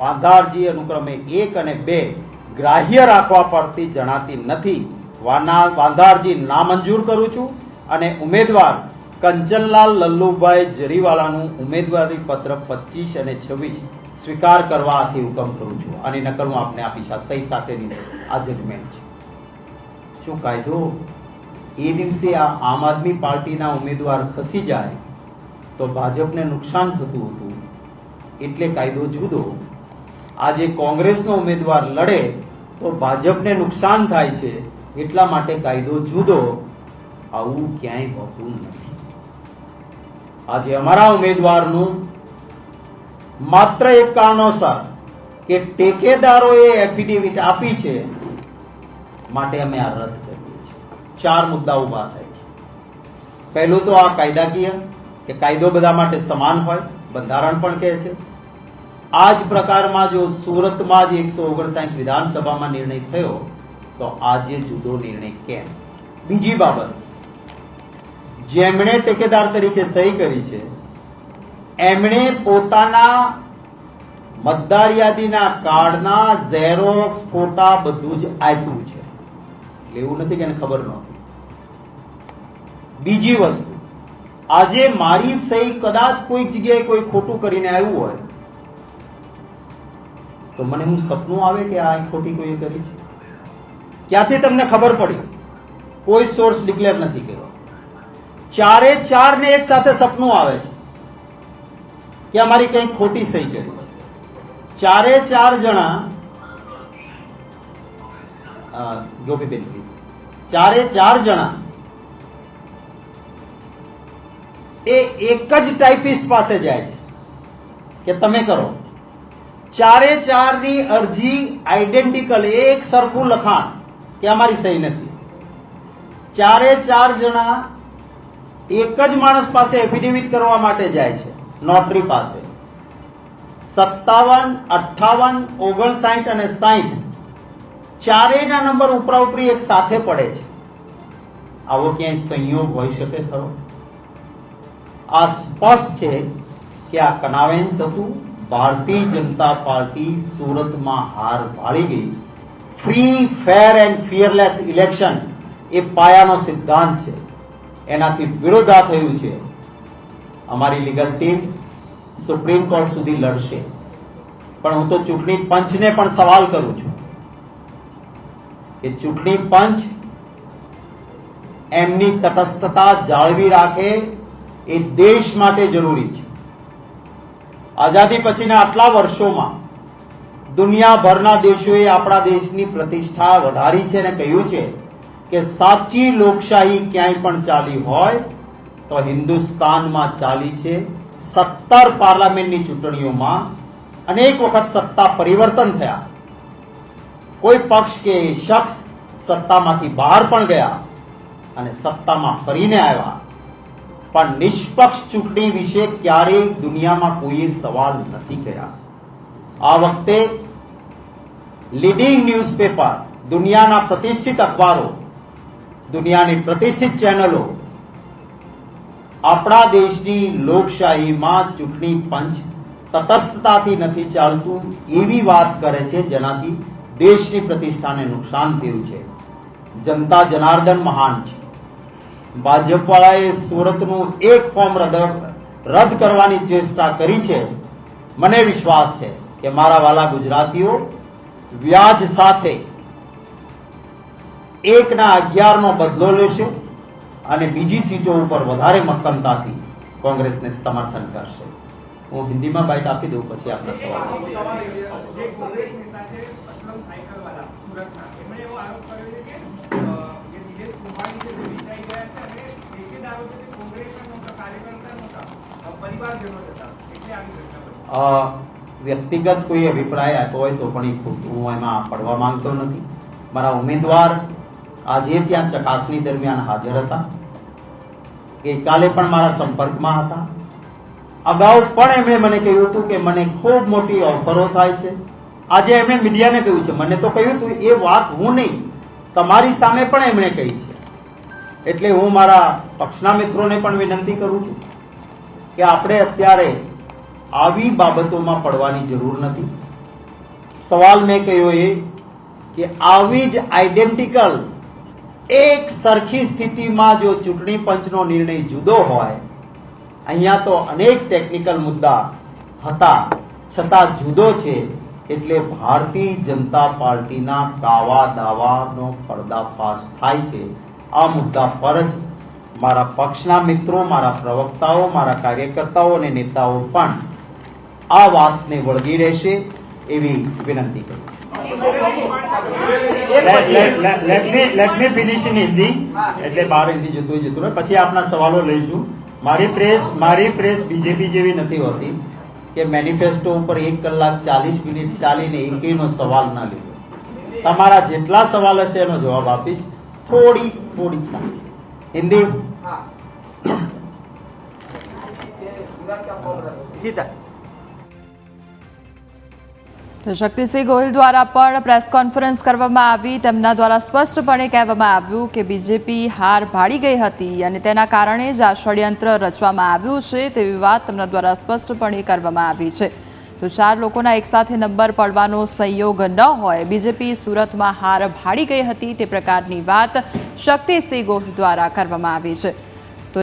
વાંધારજી અનુક્રમે એક અને બે ગ્રાહ્ય રાખવા પડતી જણાતી નથી. વાના વાંધારજી નામંજૂર કરું છું અને ઉમેદવાર કંચનલાલ લલ્લુભાઈ જરીવાલાનું ઉમેદવારી પત્ર પચીસ અને છવ્વીસ સ્વીકાર કરવાથી હુકમ કરું છું. આની નકલ હું આપને આપીશ. આ સહી સાથેની આ જજમેન્ટ છે. શું કાયદો? એ દિવસે આ આમ આદમી પાર્ટીના ઉમેદવાર ખસી જાય તો ભાજપને નુકસાન થતું હતું. એટલે કાયદો જુદો. આજે કોંગ્રેસનો ઉમેદવાર લડે તો ભાજપને નુકસાન થાય છે. એટલા માટે કાયદો જુદો. આવું ક્યાંય હોતું નથી. આજે અમારા ઉમેદવારનું માત્ર એક કારણોસર કે ટેકેદારોએ એફિડેવિટ આપી છે માટે અમે આ રદ કરીએ છીએ. ચાર મુદ્દા ઊભા થાય છે. પહેલું તો આ કાયદાકીય કે કાયદો બધા માટે સમાન હોય, બંધારણ પણ કહે છે. આ જ પ્રકારમાં જો સુરતમાં જ એકસો ઓગણસાઠ વિધાનસભામાં નિર્ણય થયો, તો આજે જુદો નિર્ણય કેમ? બીજી બાબત. જેમણે ટેકેદાર તરીકે સહી કરી છે, એમણે પોતાના મતદાર યાદીના કાર્ડના ઝેરોક્સ ફોટા બધું જ આપ્યું છે. એટલે એવું નથી કે એને ખબર નહોતી. બીજી વસ્તુ, આજે મારી સહી કદાચ કોઈક જગ્યાએ કોઈ ખોટું કરીને આવ્યું હોય તો મને હું સપનું આવે કે આ ખોટી કોઈએ કરી છે? ક્યાંથી તમને ખબર પડી? કોઈ સોર્સ ડિક્લેર નથી કર્યો. ચારે ચાર ને એક સાથે સપનું આવે છે. કે અમારી કંઈક ખોટી સહી કરી છે. ચારે ચાર જણા ગોપીબેન પ્લીઝ ચારે ચાર જણા એ એક જ ટાઈપિસ્ટ પાસે જાય છે કે તમે કરો. ચારે ચારની અરજી આઈડેન્ટિકલ એક સરખું લખાણ. કે અમારી સહી નથી. ચારે ચાર જણા એક જ માણસ પાસે એફિડેવિટ કરવા માટે જાય છે નોટરી પાસે. સત્તાવન, અઠ્ઠાવન, ઓગણસાઠ અને સાઠ ચારેયના નંબર ઉપરા ઉપરી એક સાથે પડે છે. આવો ક્યાંય સંયોગ હોઈ શકે ખરો? આ સ્પષ્ટ છે કે આ કનાવેન્સ હતું ભારતીય જનતા પાર્ટી સુરતમાં હાર ભાળી ગઈ. Free fair and fearless election એ પાયાનો સિદ્ધાંત છે. એનાથી વિરોધા થયું છે. અમારી લીગલ ટીમ સુપ્રીમ કોર્ટ સુધી લડશે. પણ હું તો ચૂંટણી પંચને પણ સવાલ કરું છું કે ચૂંટણી પંચ એમની તટસ્થતા જાળવી રાખે એ દેશ માટે જરૂરી છે. આઝાદી પછીના આટલા વર્ષોમાં દુનિયાભરના દેશોએ આપણા દેશની પ્રતિષ્ઠા વધારી છે અને કહ્યું છે કે સાચી લોકશાહી ક્યાંય પણ ચાલી હોય તો હિન્દુસ્તાનમાં ચાલી છે સત્તર પાર્લામેન્ટની ચૂંટણીઓમાં અનેક વખત સત્તા પરિવર્તન થયા. કોઈ પક્ષ કે શખ્સ સત્તામાંથી બહાર પણ ગયા અને સત્તામાં ફરીને આવ્યા. પણ નિષ્પક્ષ ચૂંટણી વિશે ક્યારેય દુનિયામાં કોઈએ સવાલ નથી કર્યા. આ વખતે લીડિંગ ન્યૂઝપેપર દુનિયાના પ્રતિષ્ઠિત અખબારો, દુનિયાની પ્રતિષ્ઠિત ચેનલો, આપણા દેશની લોકશાહીમાં ચૂંટણી પંચ તટસ્થતાથી નથી ચાલતું એવી વાત કરે છે જેનાથી દેશની પ્રતિષ્ઠાને નુકસાન થયું છે. જનતા જનાર્દન મહાન છે. ભાજપવાળાએ સુરતનું એક ફોર્મ રદ રદ કરવાની ચેષ્ટા કરી છે. મને વિશ્વાસ છે કે મારા વાલા ગુજરાતીઓ વ્યાજ સાથે એકના અગિયારનો બદલો લેશે અને બીજી સીટો ઉપર વધારે મક્કમતાથી કોંગ્રેસને સમર્થન કરશે. હું હિન્દીમાં બાઇટ આપી દઉં, પછી આપણે સવાલ. વ્યક્તિગત કોઈ અભિપ્રાય આપ્યો હોય તો પણ એ ખોટું હું એમાં પડવા માંગતો નથી. મારા ઉમેદવાર આજે ત્યાં ચકાસણી દરમિયાન હાજર હતા. ગઈકાલે પણ મારા સંપર્કમાં હતા. અગાઉ પણ એમણે મને કહ્યું હતું કે મને ખૂબ મોટી ઓફરો થાય છે. આજે એમણે મીડિયાને કહ્યું છે. મને તો કહ્યું હતું, એ વાત હું નહીં. તમારી સામે પણ એમણે કહી છે. એટલે હું મારા પક્ષના મિત્રોને પણ વિનંતી કરું છું કે આપણે અત્યારે આવી બાબતોમાં પડવાની જરૂર નથી. સવાલ મેં કહ્યો એ કે આવી જ આઈડેન્ટિકલ એક સરખી સ્થિતિમાં જો ચૂંટણી પંચનો નિર્ણય જુદો હોય, અહીંયા તો અનેક ટેકનિકલ મુદ્દા હતા. છતાં જુદો છે એટલે ભારતીય જનતા પાર્ટીના કાવા દાવાનો પર્દાફાશ થાય છે. આ મુદ્દા પર જ મારા પક્ષના મિત્રો મારા પ્રવક્તાઓ મારા કાર્યકર્તાઓ અને નેતાઓ પણ આ વાતને વળગી રહેશે એવી વિનંતી કરું finish in Hindi. એટલે બહાર હિન્દી જતું જતું રહે. પછી આપના સવાલો લઈશું. મારી પ્રેસ મારી પ્રેસ બીજેપી જેવી નથી હોતી કે મેનિફેસ્ટો ઉપર એક કલાક ચાલીસ મિનિટ ચાલીને એકેયનો સવાલ ના લીધો. તમારા જેટલા સવાલ હશે એનો જવાબ આપીશ. થોડી થોડી શાંતિ હિન્દી તો શક્તિસિંહ ગોહિલ દ્વારા પણ પ્રેસ કોન્ફરન્સ કરવામાં આવી. તેમના દ્વારા સ્પષ્ટપણે કહેવામાં આવ્યું કે બીજેપી હાર ભાળી ગઈ હતી અને તેના કારણે જ આ ષડયંત્ર રચવામાં આવ્યું છે તેવી વાત તેમના દ્વારા સ્પષ્ટપણે કરવામાં આવી છે. તો ચાર લોકોના એકસાથે નંબર પડવાનો સંયોગ ન હોય, બીજેપી સુરતમાં હાર ભાળી ગઈ હતી તે પ્રકારની વાત શક્તિસિંહ ગોહિલ દ્વારા કરવામાં આવી છે.